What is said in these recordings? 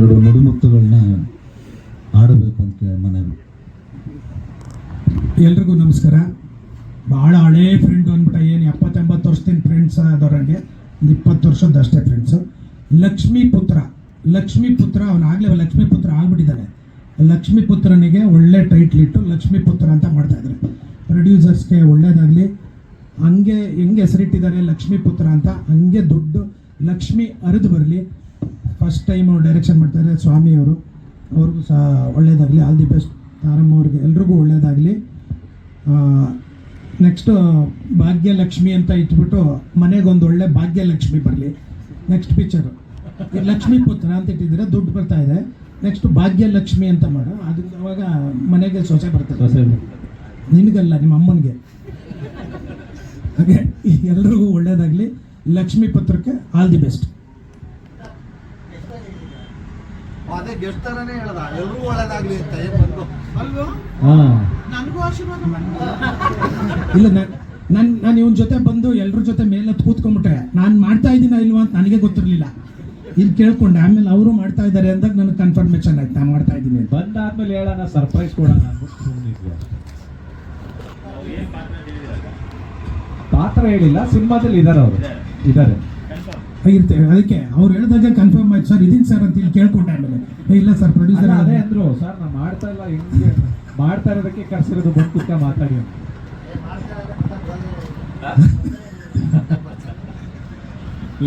ಎರಡು ನುಡಿಮುತ್ತುಗಳನ್ನ ಆಡಬೇಕು ಅಂತ ಮನವಿ. ಎಲ್ರಿಗೂ ನಮಸ್ಕಾರ. ಭಾಳ ಹಳೇ ಫ್ರೆಂಡ್ ಅಂದ್ಬಿಟ್ಟ ಏನು ಎಪ್ಪತ್ತೆಂಬತ್ತು ವರ್ಷದಿಂದ ಫ್ರೆಂಡ್ಸ್ ಆದವ್ರಂಗೆ ಒಂದು ಇಪ್ಪತ್ತು ವರ್ಷದ ಅಷ್ಟೇ ಫ್ರೆಂಡ್ಸು ಲಕ್ಷ್ಮೀ ಪುತ್ರ ಲಕ್ಷ್ಮೀ ಪುತ್ರ ಅವನು ಆಗಲೇ ಲಕ್ಷ್ಮೀ ಪುತ್ರ ಆಗ್ಬಿಟ್ಟಿದ್ದಾನೆ ಲಕ್ಷ್ಮೀ ಪುತ್ರನಿಗೆ ಒಳ್ಳೆ ಟೈಟ್ಲ್ ಇಟ್ಟು ಲಕ್ಷ್ಮೀ ಪುತ್ರ ಅಂತ ಮಾಡ್ತಾ ಇದ್ದಾರೆ ಪ್ರೊಡ್ಯೂಸರ್ಸ್ಗೆ ಒಳ್ಳೇದಾಗಲಿ. ಹಂಗೆ ಹೆಂಗೆ ಹೆಸರಿಟ್ಟಿದ್ದಾರೆ ಲಕ್ಷ್ಮೀ ಪುತ್ರ ಅಂತ, ಹಂಗೆ ದುಡ್ಡು ಲಕ್ಷ್ಮಿ ಹರಿದು ಬರಲಿ. ಫಸ್ಟ್ ಟೈಮು ಡೈರೆಕ್ಷನ್ ಮಾಡ್ತಾರೆ ಸ್ವಾಮಿ ಅವರು. ಅವ್ರಿಗೂ ಸಹ ಒಳ್ಳೇದಾಗಲಿ. ಆಲ್ ದಿ ಬೆಸ್ಟ್ ತಾರಮ್ಮ ಅವ್ರಿಗೆ ಎಲ್ರಿಗೂ ಒಳ್ಳೆಯದಾಗಲಿ ನೆಕ್ಸ್ಟು ಭಾಗ್ಯಲಕ್ಷ್ಮಿ ಅಂತ ಇಟ್ಬಿಟ್ಟು ಮನೆಗೊಂದು ಒಳ್ಳೆ ಭಾಗ್ಯಲಕ್ಷ್ಮಿ ಬರಲಿ. ನೆಕ್ಸ್ಟ್ ಪಿಕ್ಚರು ಲಕ್ಷ್ಮಿ ಪುತ್ರ ಅಂತ ಇಟ್ಟಿದ್ರೆ ದುಡ್ಡು ಬರ್ತಾ ಇದೆ. ನೆಕ್ಸ್ಟ್ ಭಾಗ್ಯಲಕ್ಷ್ಮಿ ಅಂತ ಮಾಡು. ಅದು ಅವಾಗ ಮನೆಗೆ ಸೊಸೆ ಬರ್ತದೆ. ನಿನಗಲ್ಲ ನಿಮ್ಮ ಅಮ್ಮನಿಗೆ. ಹಾಗೆ ಎಲ್ರಿಗೂ ಒಳ್ಳೇದಾಗಲಿ. ಲಕ್ಷ್ಮೀ ಪುತ್ರಕ್ಕೆ ಆಲ್ ದಿ ಬೆಸ್ಟ್ ಅದೇ ಗೆಸ್ಟ್ ತರನೇ ಹೇಳ್ದ ಎಲ್ರಿಗೂ ಒಳ್ಳೇದಾಗ್ಲಿ ಅಂತ ಏನ್ ಬಂದು? ಅಲ್ವಾ? ನನಗೂ ಆಶೀರ್ವಾದ ಇಲ್ಲ ನಾನು ನಾನು ಇವನ್ ಜೊತೆ ಬಂದು ಎಲ್ರ ಜೊತೆ ಮೇಲೆ ಕೂತ್ಕೊಂಡ್ಬಿಟ್ಟೆ ನಾನು ಮಾಡ್ತಾ ಇದ್ದೀನ ಇಲ್ವಾ ಅಂತ ನನಗೆ ಗೊತ್ತಿರಲಿಲ್ಲ. ಇಲ್ಲಿ ಕೇಳ್ಕೊಂಡೆ ಆಮೇಲೆ ಅವರು ಮಾಡ್ತಾ ಇದ್ದಾರೆ ಅಂದಾಗ ನನಗೆ ಕನ್ಫರ್ಮೇಶನ್ ಆಯ್ತು ನಾನು ಮಾಡ್ತಾ ಇದ್ದೀನಿ ಬಂದಾದ್ಮೇಲೆ ಹೇಳೋಣ ಸರ್ಪ್ರೈಸ್ ಕೊಡೋಣ ಪಾತ್ರ ಹೇಳಿಲ್ಲ ಸಿನಿಮಾದಲ್ಲಿ ಇದಾರೆ ಅವರು. ಇದಾರೆ. ಇರ್ತೇವೆ ಅದಕ್ಕೆ ಅವ್ರು ಹೇಳಿದಾಗ ಕನ್ಫರ್ಮ್ ಆಯ್ತು. ಸರ್ ಇದೀನಿ ಸರ್ ಅಂತ ಇಲ್ಲಿ ಕೇಳ್ಕೊಂಡೆ ಆಮೇಲೆ. ಇಲ್ಲ ಸರ್ ಪ್ರೊಡ್ಯೂಸರ್ ಅದೇ ಅಂದ್ರು. ಸರ್ ನಾ ಮಾಡ್ತಾ ಇಲ್ಲ ಹೆಂಗೆ ಮಾಡ್ತಾ ಇರೋದಕ್ಕೆ ಕರ್ಸಿರೋದು ಬಂದು ಕುತ್ಕ ಮಾತಾಡಿ ಅಂತ.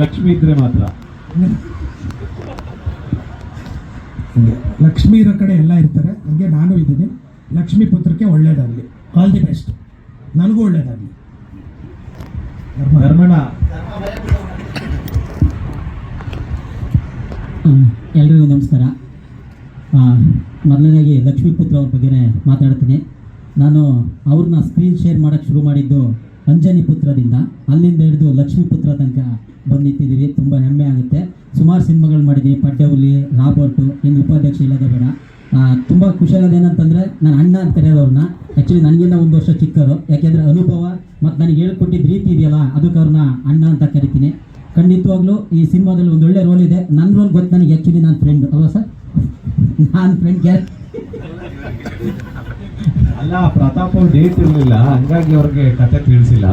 ಲಕ್ಷ್ಮಿ ಇದ್ರೆ ಮಾತ್ರ. ಲಕ್ಷ್ಮಿ ಇರೋ ಕಡೆ ಎಲ್ಲ ಇರ್ತಾರೆ. ಹಂಗೆ ನಾನು ಇದ್ದೀನಿ. ಲಕ್ಷ್ಮಿ ಪುತ್ರಕ್ಕೆ ಒಳ್ಳೇದಾಗಲಿ. ಆಲ್ ದಿ ಬೆಸ್ಟ್ ನನಗೂ ಒಳ್ಳೇದಾಗಲಿ. ಧರ್ಮಣ್ಣ. ಎಲ್ರಿಗೂ ನಮಸ್ಕಾರ. ಮೊದಲನೇದಾಗಿ ಲಕ್ಷ್ಮೀಪುತ್ರ ಅವ್ರ ಬಗ್ಗೆ ಮಾತಾಡ್ತೀನಿ. ನಾನು ಅವ್ರನ್ನ ಸ್ಕ್ರೀನ್ ಶೇರ್ ಮಾಡೋಕ್ಕೆ ಶುರು ಮಾಡಿದ್ದು ಅಂಜನಿ ಪುತ್ರದಿಂದ. ಅಲ್ಲಿಂದ ಹಿಡಿದು ಲಕ್ಷ್ಮೀಪುತ್ರ ತನಕ ಬಂದು ತುಂಬ ಹೆಮ್ಮೆ ಆಗುತ್ತೆ. ಸುಮಾರು ಸಿನಿಮಾಗಳು ಮಾಡಿದ್ದೀನಿ ಪಡ್ಡಹುಲಿ ರಾಬರ್ಟು, ಇನ್ನು ಉಪಾಧ್ಯಕ್ಷ ಇಲ್ಲದ ಬೇಡ. ತುಂಬ ಖುಷಿಯಾಗೋದು ಏನಂತಂದರೆ ನಾನು ಅಣ್ಣ ಅಂತ ಕರೆಯೋದವ್ರನ್ನ ಆ್ಯಕ್ಚುಲಿ ನನಗಿಂತ ಒಂದು ವರ್ಷ ಚಿಕ್ಕವರು. ಯಾಕೆಂದರೆ ಅನುಭವ ಮತ್ತು ನನಗೆ ಹೇಳ್ಕೊಟ್ಟಿದ್ದ ರೀತಿ ಇದೆಯಲ್ಲ, ಅದಕ್ಕೆ ಅವ್ರನ್ನ ಅಣ್ಣ ಅಂತ ಕರಿತೀನಿ. ಖಂಡಿತವಾಗ್ಲೂ ಈ ಸಿನಿಮಾದಲ್ಲಿ ಒಂದು ಒಳ್ಳೆ ರೋಲ್ ಇದೆ. ನನ್ನ ರೋಲ್ ಗೊತ್ತು ನನಗೆ ಆ್ಯಕ್ಚುಲಿ ನನ್ನ ಫ್ರೆಂಡ್ ಅಲ್ವಾ ಸರ್ ನಾನು ಫ್ರೆಂಡ್ ಗ್ಯಾರ್ ಅಲ್ಲ ಪ್ರತಾಪ್ ಅವ್ರ ಡೇಟ್ ಇರಲಿಲ್ಲ. ಹಂಗಾಗಿ ಅವ್ರಿಗೆ ಕತೆ ತಿಳಿಸಿಲ್ಲ.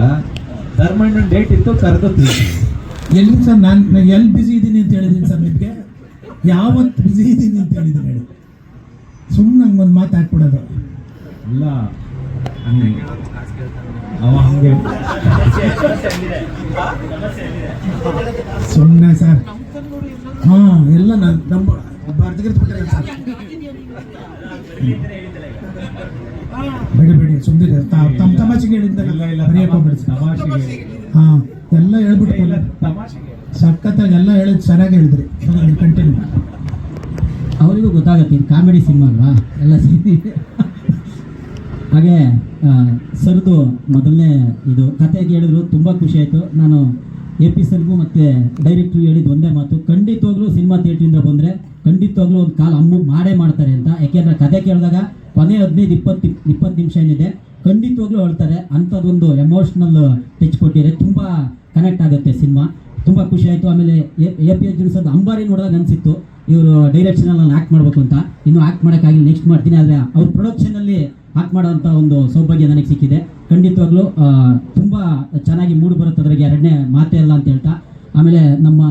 ಧರ್ಮಣ್ಣನ ಡೇಟ್ ಇತ್ತು ಕರೆದು ತಿಳಿಸಿ. ಎಲ್ಲಿ ಸರ್ ನಾನು ಎಲ್ಲಿ ಬಿಸಿ ಇದ್ದೀನಿ ಅಂತ ಹೇಳಿದ್ದೀನಿ ಸರ್ ನಿಮಗೆ? ಯಾವತ್ತು ಬಿಸಿ ಇದ್ದೀನಿ ಅಂತ ಹೇಳಿದ್ದೀನಿ ಹೇಳಿ. ಸುಮ್ಮನೆ ಒಂದು ಮಾತು ಹಾಕ್ಬಿಡೋದು. ಅಲ್ಲ ಹಂಗೆ ಅವ ಹಂಗೆ ಸುಮ್ಮನೆ ಸರ್. ಹಾ ಎಲ್ಲ ನಾನು ನಮ್ಮ ಬರ್ದಿರ್ತ್ಬಿಟ್ಟಿದ್ದಾರೆ ಸರ್. ಬೇಡ ಬೇಡಿ ಸುಮ್ಮನೆ ತಮ್ಮ ತಮಾಷೆಗೆ ಹೇಳಿದ್ದಲ್ಲ ತಮಾಷೆಗೆ ಹಾಂ ಎಲ್ಲ ಹೇಳ್ಬಿಟ್ಟು ಸಖತ್ತಾಗಿ ಎಲ್ಲ ಹೇಳಿದ್ ಚೆನ್ನಾಗಿ ಹೇಳಿದ್ರಿ. ಕಂಟಿನ್ಯೂ ಅವರಿಗೂ ಗೊತ್ತಾಗುತ್ತೆ ಇದು ಕಾಮಿಡಿ ಸಿನಿಮಾ ಅಲ್ವಾ? ಎಲ್ಲ ಸೇರಿ. ಹಾಗೆ ಸರ್ದು ಮೊದಲನೇ ಇದು. ಕತೆ ಕೇಳಿದ್ರು ತುಂಬ ಖುಷಿ ಆಯಿತು. ನಾನು ಎ ಪಿ ಸರ್ಗೂ ಮತ್ತು ಡೈರೆಕ್ಟ್ರು ಹೇಳಿದ್ ಒಂದೇ ಮಾತು, ಖಂಡಿತವಾಗ್ಲೂ ಸಿನಿಮಾ ಥಿಯೇಟ್ರಿಂದ ಬಂದರೆ, ಖಂಡಿತವಾಗ್ಲೂ ಒಂದು ಕಾಲ ಅಮ್ಮು ಮಾಡೇ ಮಾಡ್ತಾರೆ ಅಂತ. ಯಾಕೆಂದರೆ ಕತೆ ಕೇಳಿದಾಗ ಕೊನೆ ಹದಿನೈದು ಇಪ್ಪತ್ತು ಇಪ್ಪತ್ತು ನಿಮಿಷ ಏನಿದೆ, ಖಂಡಿತವಾಗ್ಲೂ ಹೇಳ್ತಾರೆ. ಅಂಥದ್ದೊಂದು ಎಮೋಷ್ನಲ್ ಟಚ್ ಕೊಟ್ಟಿದೆ ತುಂಬ ಕನೆಕ್ಟ್ ಆಗುತ್ತೆ ಸಿನಿಮಾ. ತುಂಬ ಖುಷಿ ಆಯಿತು. ಆಮೇಲೆ ಎ ಪಿ ಎಚ್ ಅಂಬಾರಿ ನೋಡಿದಾಗ ಅನಿಸಿತ್ತು ಇವರು ಡೈರೆಕ್ಷನಲ್ಲಿ ನಾನು ಆ್ಯಕ್ಟ್ ಮಾಡಬೇಕು ಅಂತ. ಇನ್ನೂ ಆ್ಯಕ್ಟ್ ಮಾಡೋಕ್ಕಾಗಿಲ್ಲ ನೆಕ್ಸ್ಟ್ ಮಾಡ್ತೀನಿ. ಆದರೆ ಅವ್ರ ಪ್ರೊಡಕ್ಷನಲ್ಲಿ ಆ್ಯಕ್ಟ್ ಮಾಡೋಂಥ ಒಂದು ಸೌಭಾಗ್ಯ ನನಗೆ ಸಿಕ್ಕಿದೆ. ಖಂಡಿತವಾಗ್ಲೂ ತುಂಬ ಚೆನ್ನಾಗಿ ಮೂಡಿ ಬರುತ್ತೆ ಅದ್ರಾಗೆ ಎರಡನೇ ಮಾತೇ ಅಲ್ಲ ಅಂತ ಹೇಳ್ತಾ. ಆಮೇಲೆ ನಮ್ಮ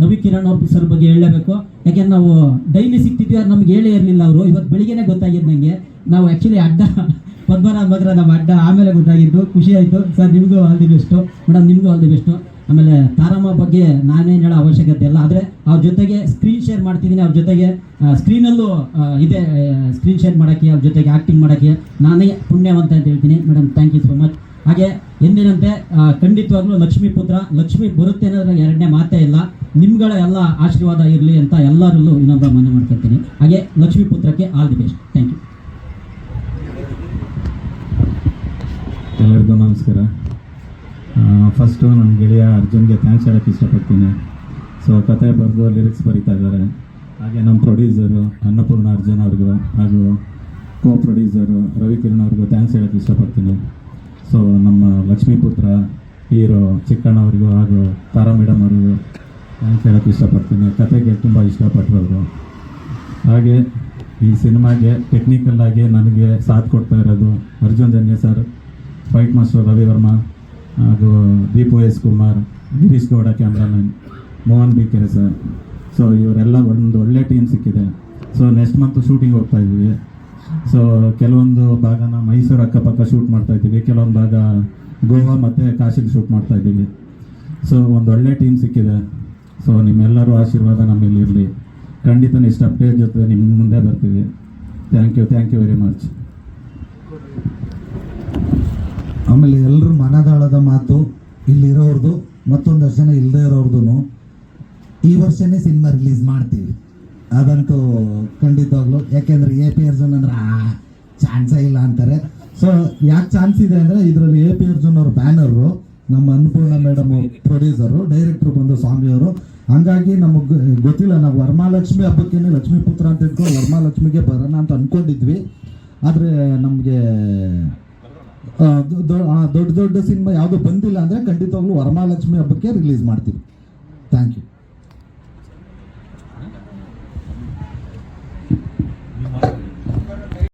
ರವಿ ಕಿರಣ್ ಅವ್ರ ಸರ್ ಬಗ್ಗೆ ಹೇಳಲೇಬೇಕು. ಯಾಕೆಂದ್ರೆ ನಾವು ಡೈಲಿ ಸಿಗ್ತಿದ್ವಿ ಅವ್ರು ನಮ್ಗೆ ಹೇಳೇ ಇರಲಿಲ್ಲ ಅವರು. ಇವತ್ತು ಬೆಳಿಗ್ಗೆನೆ ಗೊತ್ತಾಗಿದ್ದು ನನಗೆ ನಾವು ಆ್ಯಕ್ಚುಲಿ ಅಡ್ಡ, ಪದ್ಮನಾಭ ಮಗರ ನಮ್ಮ ಅಡ್ಡ ಆಮೇಲೆ ಗೊತ್ತಾಗಿದ್ದು. ಖುಷಿ ಆಯಿತು. ಸರ್, ನಿಮಗೂ ಆಲ್ ದಿ ಬೆಸ್ಟು ಮೇಡಮ್ ನಿಮಗೂ ಆಲ್ ದಿ ಬೆಸ್ಟು ಆಮೇಲೆ ತಾರಮ್ಮ ಬಗ್ಗೆ ನಾನೇನು ಹೇಳೋ ಅವಶ್ಯಕತೆ ಇಲ್ಲ. ಆದರೆ ಅವ್ರ ಜೊತೆಗೆ ಸ್ಕ್ರೀನ್ ಶೇರ್ ಮಾಡ್ತಿದ್ದೀನಿ, ಅವ್ರ ಜೊತೆಗೆ ಸ್ಕ್ರೀನಲ್ಲೂ ಇದೆ ಸ್ಕ್ರೀನ್ ಶೇರ್ ಮಾಡೋಕ್ಕೆ, ಅವ್ರ ಜೊತೆಗೆ ಆ್ಯಕ್ಟಿಂಗ್ ಮಾಡೋಕ್ಕೆ ನಾನೇ ಪುಣ್ಯವಂತ ಅಂತ ಹೇಳ್ತೀನಿ. Madam thank you so much ಹಾಗೆ, ಎಂದಿನಂತೆ ಖಂಡಿತವಾಗ್ಲೂ ಲಕ್ಷ್ಮೀ ಪುತ್ರ, ಲಕ್ಷ್ಮಿ ಬರುತ್ತೆ ಅನ್ನೋದ್ರ ಎರಡನೇ ಮಾತೇ ಇಲ್ಲ. ನಿಮ್ಗಳ ಎಲ್ಲ ಆಶೀರ್ವಾದ ಇರಲಿ ಅಂತ ಎಲ್ಲರಲ್ಲೂ ಇನ್ನೊಬ್ಬ ಮನೆ ಮಾಡ್ಕೊಳ್ತೀನಿ ಹಾಗೆ, Lakshmi ಪುತ್ರಕ್ಕೆ all the best thank you ಎಲ್ಲರಿಗೂ ನಮಸ್ಕಾರ. ಫಸ್ಟು ನನ್ನ ಗೆಳೆಯ ಅರ್ಜುನ್ಗೆ ಥ್ಯಾಂಕ್ಸ್ ಹೇಳೋಕ್ಕೆ ಇಷ್ಟಪಡ್ತೀನಿ. ಸೊ ಕತೆ ಬರೆದು ಲಿರಿಕ್ಸ್ ಬರೀತಾ ಇದ್ದಾರೆ. ಹಾಗೆ ನಮ್ಮ ಪ್ರೊಡ್ಯೂಸರು ಅನ್ನಪೂರ್ಣ ಅರ್ಜುನ್ ಅವ್ರಿಗೂ ಹಾಗೂ ಕೋ ಪ್ರೊಡ್ಯೂಸರು ರವಿಕಿರಣ್ ಅವ್ರಿಗೂ ಥ್ಯಾಂಕ್ಸ್ ಹೇಳೋಕ್ಕೆ ಇಷ್ಟಪಡ್ತೀನಿ. ಸೊ ನಮ್ಮ ಲಕ್ಷ್ಮೀಪುತ್ರ, ಹೀರೋ ಚಿಕ್ಕಣ್ಣ ಅವ್ರಿಗೂ ಹಾಗೂ ತಾರಾ ಮೇಡಮ್ ಅವ್ರಿಗೂ ಥ್ಯಾಂಕ್ಸ್ ಹೇಳೋಕ್ಕೆ ಇಷ್ಟಪಡ್ತೀನಿ. ಕತೆಗೆ ತುಂಬ ಇಷ್ಟಪಟ್ಟರು ಹಾಗೆ ಈ ಸಿನಿಮಾಗೆ ಟೆಕ್ನಿಕಲ್ ಆಗಿ ನನಗೆ ಸಾಥ್ ಕೊಡ್ತಾ ಇರೋದು Arjun Janya sir fight master Ravi Varma ಹಾಗೂ Deepu S Kumar, Girish Gowda cameraman, Mohan B Kere sir. So ಇವರೆಲ್ಲ ಒಂದು ಒಳ್ಳೆ ಟೀಮ್ ಸಿಕ್ಕಿದೆ. ಸೊ ನೆಕ್ಸ್ಟ್ ಮಂತ್ ಶೂಟಿಂಗ್ ಹೋಗ್ತಾ ಇದ್ದೀವಿ ಸೊ ಕೆಲವೊಂದು ಭಾಗನ ಮೈಸೂರು ಅಕ್ಕಪಕ್ಕ ಶೂಟ್ ಮಾಡ್ತಾ ಇದ್ದೀವಿ ಕೆಲವೊಂದು ಭಾಗ ಗೋವಾ ಮತ್ತು ಕಾಶಿಗೆ ಶೂಟ್ ಮಾಡ್ತಾ ಇದ್ದೀವಿ ಸೊ ಒಂದು ಒಳ್ಳೆ ಟೀಮ್ ಸಿಕ್ಕಿದೆ. ಸೊ ನಿಮ್ಮೆಲ್ಲರೂ ಆಶೀರ್ವಾದ ನಮ್ಮಲ್ಲಿ ಇರಲಿ. ಖಂಡಿತ ನೆಕ್ಸ್ಟ್ ಅಪ್ಡೇಟ್ ಜೊತೆ ನಿಮ್ಮ ಮುಂದೆ ಬರ್ತೀವಿ. Thank you thank you very much ಆಮೇಲೆ ಎಲ್ಲರೂ ಮನದಾಳದ ಮಾತು ಇಲ್ಲಿರೋರ್ದು ಮತ್ತೊಂದಷ್ಟು ಜನ ಇಲ್ಲದೆ ಇರೋರ್ದು ಈ ವರ್ಷನೇ ಸಿನಿಮಾ ರಿಲೀಸ್ ಮಾಡ್ತೀವಿ. ಅದಂತೂ ಖಂಡಿತವಾಗ್ಲು. ಯಾಕೆಂದ್ರೆ ಎ ಪಿ ಅರ್ಜುನ್ ಅಂದ್ರೆ, ಆ ಚಾನ್ಸೇ ಇಲ್ಲ ಅಂತಾರೆ. ಸೊ ಯಾಕೆ ಚಾನ್ಸ್ ಇದೆ ಅಂದರೆ, ಇದರಲ್ಲಿ ಎ ಪಿ ಅರ್ಜುನ್ ಅವ್ರ ಬ್ಯಾನರು ನಮ್ಮ ಅನ್ನಪೂರ್ಣ ಮೇಡಮ್ ಪ್ರೊಡ್ಯೂಸರು ಡೈರೆಕ್ಟ್ರು ಬಂದು ಸ್ವಾಮಿಯವರು. ಹಂಗಾಗಿ ನಮಗೆ ಗೊತ್ತಿಲ್ಲ, ನಾವು ವರಮಹಾಲಕ್ಷ್ಮಿ ಹಬ್ಬಕ್ಕೇನೆ ಲಕ್ಷ್ಮೀ ಪುತ್ರ ಅಂತ ಇಟ್ಕೊಂಡು ವರಮಹಾಲಕ್ಷ್ಮಿಗೆ ಬರೋಣ ಅಂತ ಅಂದ್ಕೊಂಡಿದ್ವಿ ಆದರೆ ನಮಗೆ ದೊಡ್ಡ ದೊಡ್ಡ ಸಿನಿಮಾ ಯಾವುದು ಬಂದಿಲ್ಲ ಅಂದರೆ ಖಂಡಿತವಾಗ್ಲೂ ವರಮಹಾಲಕ್ಷ್ಮಿ ಹಬ್ಬಕ್ಕೆ ರಿಲೀಸ್ ಮಾಡ್ತೀವಿ. Thank you